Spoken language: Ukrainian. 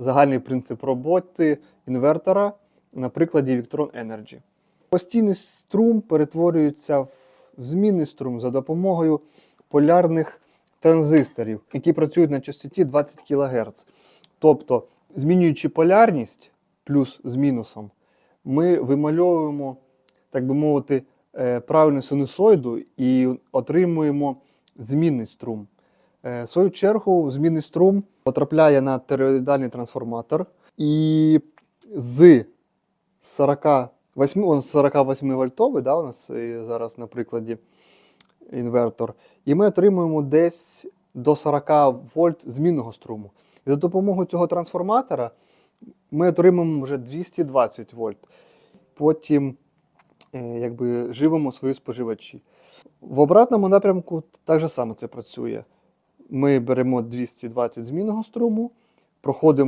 загальний принцип роботи інвертора на прикладі Victron Energy. Постійний струм перетворюється в змінний струм за допомогою полярних транзисторів, які працюють на частоті 20 кГц. Тобто, змінюючи полярність плюс з мінусом, ми вимальовуємо, так би мовити, е, правильну синусоїду і отримуємо змінний струм. Е, В свою чергу, змінний струм потрапляє на тероїдальний трансформатор і з 48, он 48 вольтовий, да, у нас е, зараз на прикладі інвертор, і ми отримуємо десь до 40 вольт змінного струму. І за допомогою цього трансформатора ми отримаємо вже 220 вольт. Потім е, якби, живемо свої споживачі. В обратному напрямку так же само це працює. Ми беремо 220 змінного струму, проходимо.